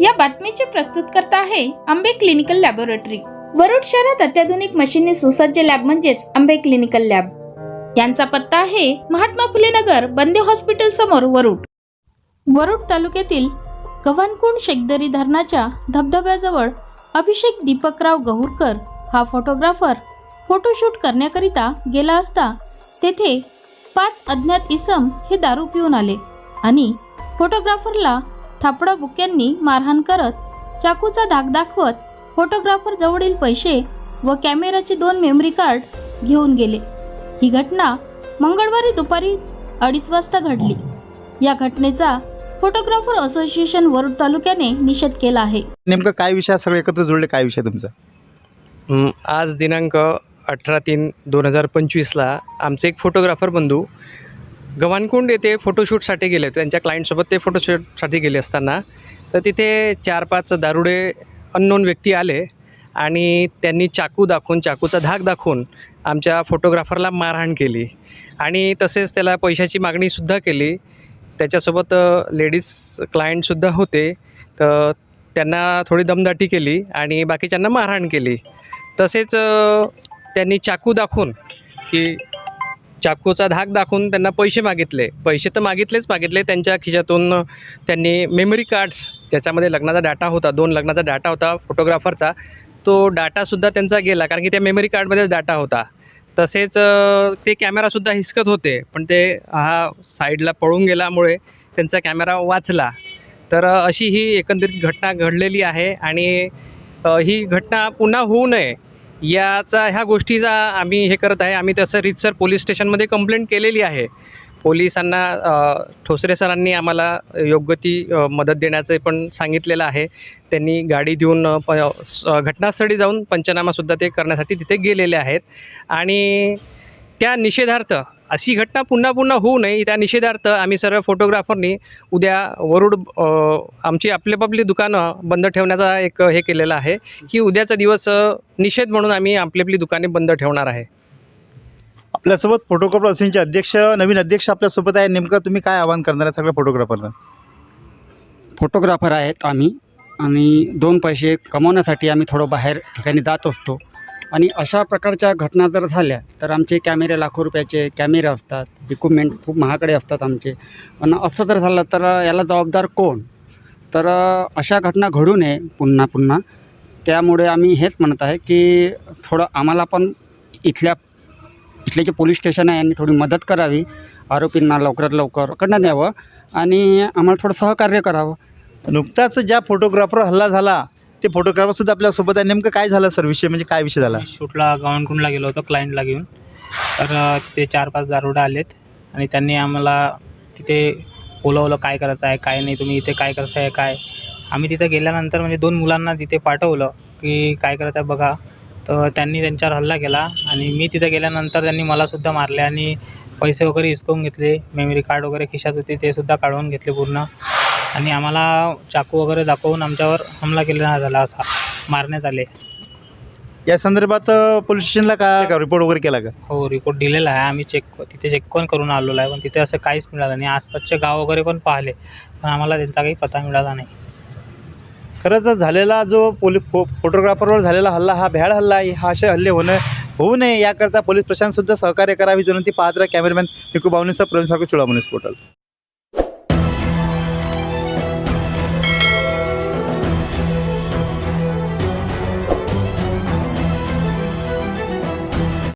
या बातमीचे प्रस्तुतकर्ता आहे आंबे क्लिनिकल लॅबोरेटरी. वरुड शहरात अत्याधुनिक मशीनने सुसज्ज लॅब म्हणजेच आंबे क्लिनिकल लॅब. यांचा पत्ता आहे महात्मा फुले नगर बंदे हॉस्पिटल समोर वरुड. वरुड तालुक्यातील गव्हाणकुंड शेखदरी धरणाच्या धबधब्याजवळ अभिषेक दीपकराव गहुरकर हा फोटोग्राफर फोटोशूट करण्याकरिता गेला असता तेथे पाच अज्ञात इसम हे दारू पिऊन आले आणि फोटोग्राफरला थापडा बुक्यांनी मारहाण करत चाकूचा धाक दाखवत फोटोग्राफर जवळील पैसे व कॅमेराचे दोन मेमरी कार्ड घेऊन गेले. ही घटना मंगळवारी दुपारी अडीच वाजता घडली. या घटनेचा फोटोग्राफर असोसिएशन वरुड तालुक्याने निषेध केला आहे. नेमकं काय विषय? सगळे एकत्र जुळले काय विषय तुमचा? हं, आज दिनांक अठरा तीन दोन हजार पंचवीसला आमचे एक फोटोग्राफर बंधू गव्हाणकुंड येथे फोटोशूटसाठी गेले होते. त्यांच्या क्लायंटसोबत ते फोटोशूटसाठी गेले असताना. तर तिथे चार पाच दारुडे अननोन व्यक्ती आले आणि त्यांनी चाकू दाखवून चाकूचा धाक दाखवून आमच्या फोटोग्राफरला मारहाण केली. आणि तसेच त्याला पैशाची मागणीसुद्धा केली. त्याच्यासोबत लेडीज क्लायंटसुद्धा होते. तर त्यांना थोडी दमदाटी केली आणि बाकीच्यांना मारहाण केली. तसेच त्यांनी चाकू दाखवून की चाकूचा धाक दाखवून त्यांना पैसे मागितले. पैसे तर मागितलेच मागितले त्यांच्या खिशातून. त्यांनी मेमरी कार्ड्स ज्याच्यामध्ये लग्नाचा डाटा होता दोन लग्नाचा डाटा होता फोटोग्राफरचा तो डाटासुद्धा त्यांचा गेला कारण की त्या मेमरी कार्डमध्येच डाटा होता. तसेच ते कॅमेरासुद्धा हिसकत होते पण ते हा साईडला पळून गेल्यामुळे त्यांचा कॅमेरा वाचला. तर अशी ही एकंदरीत घटना घडलेली आहे आणि ही घटना पुन्हा होऊ नये. याचा ह्या गोष्टीचा आम्ही हे करत आहे. आम्ही तसं रितसर पोलीस स्टेशनमध्ये कंप्लेंट केलेली आहे. पोलिसांना ठोसरे सरांनी आम्हाला योग्य ती मदत देण्याचं पण सांगितलेलं आहे. त्यांनी गाडी देऊन प घटनास्थळी जाऊन पंचनामासुद्धा ते करण्यासाठी तिथे गेलेले आहेत. आणि त्या निषेधार्थ अशी घटना पुन्हा पुन्हा होऊ नये त्या निषेधार्थ आम्ही सर्व फोटोग्राफरनी उद्या वरुड आमची आपली आपली दुकानं बंद ठेवण्याचा एक हे केलेलं आहे की उद्याचा दिवस निषेध म्हणून आम्ही आपली आपली दुकाने बंद ठेवणार आहे. आपल्यासोबत फोटोग्राफर असोसिएशनचे अध्यक्ष नवीन अध्यक्ष आपल्यासोबत आहे. नेमकं तुम्ही काय आवाहन करणार आहे सगळ्या फोटोग्राफरला फोटोग्राफर आहेत आम्ही आणि दोन पैसे कमवण्यासाठी आम्ही थोडं बाहेर ठिकाणी जात असतो. आणि अशा प्रकारच्या घटना जर झाल्या तर आमचे कॅमेरे लाखो रुपयाचे कॅमेरे असतात. इक्विपमेंट खूप महागडे असतात आमचे. पण असं जर झालं तर याला जबाबदार कोण? तर अशा घटना घडू नये पुन्हा पुन्हा. त्यामुळे आम्ही हेच म्हणत आहे की थोडं आम्हाला पण इथल्या इथले जे पोलीस स्टेशन आहे यांनी थोडी मदत करावी. आरोपींना लवकरात लवकर पकडण्यात द्यावं आणि आम्हाला थोडं सहकार्य करावं. नुकताच ज्या फोटोग्राफर हल्ला झाला ते फोटोग्राफर सुद्धा आपल्यासोबत आहे. नेमकं काय झालं सर? विषय म्हणजे काय विषय झाला? शूटला गावनकुंडला गेलो होतो क्लायंटला घेऊन. तर तिथे चार पाच दारोडे आलेत. आणि त्यांनी आम्हाला तिथे बोलवलं काय करत आहे? काय नाही? तुम्ही इथे काय करत आहे? काय? आम्ही तिथे गेल्यानंतर म्हणजे दोन मुलांना तिथे पाठवलं की काय करत आहे बघा. तर त्यांनी त्यांच्यावर हल्ला केला. आणि मी तिथे गेल्यानंतर त्यांनी मलासुद्धा मारले. आणि पैसे वगैरे हिसकवून घेतले. मेमरी कार्ड वगैरे खिशात होते ते सुद्धा काढून घेतले पूर्ण. आणि आम्हाला चाकू वगैरे दाखवून आमच्यावर हमला केला झाला असा मारण्यात आले. या संदर्भात पोलीस स्टेशनला काय का रिपोर्ट वगैरे केला का? हो रिपोर्ट दिलेला आहे. आम्ही चेक तिथे चेक पण करून आलेलो आहे पण तिथे असं काहीच मिळालं नाही. आसपासचे गाव वगैरे पण पाहिले पण आम्हाला त्यांचा काही पत्ता मिळाला नाही. खरंच झालेला जो पोली फो फोटोग्राफरवर झालेला हल्ला हा भ्याड हल्ला आहे हा असे हल्ले होणं होऊ नये याकरता पोलीस प्रशासनसुद्धा सहकार्य करावी विनंती पाहत राहा कॅमेरामॅन निकू बावनेसह प्रवीण सारखं चुळामणीस पोर्टल.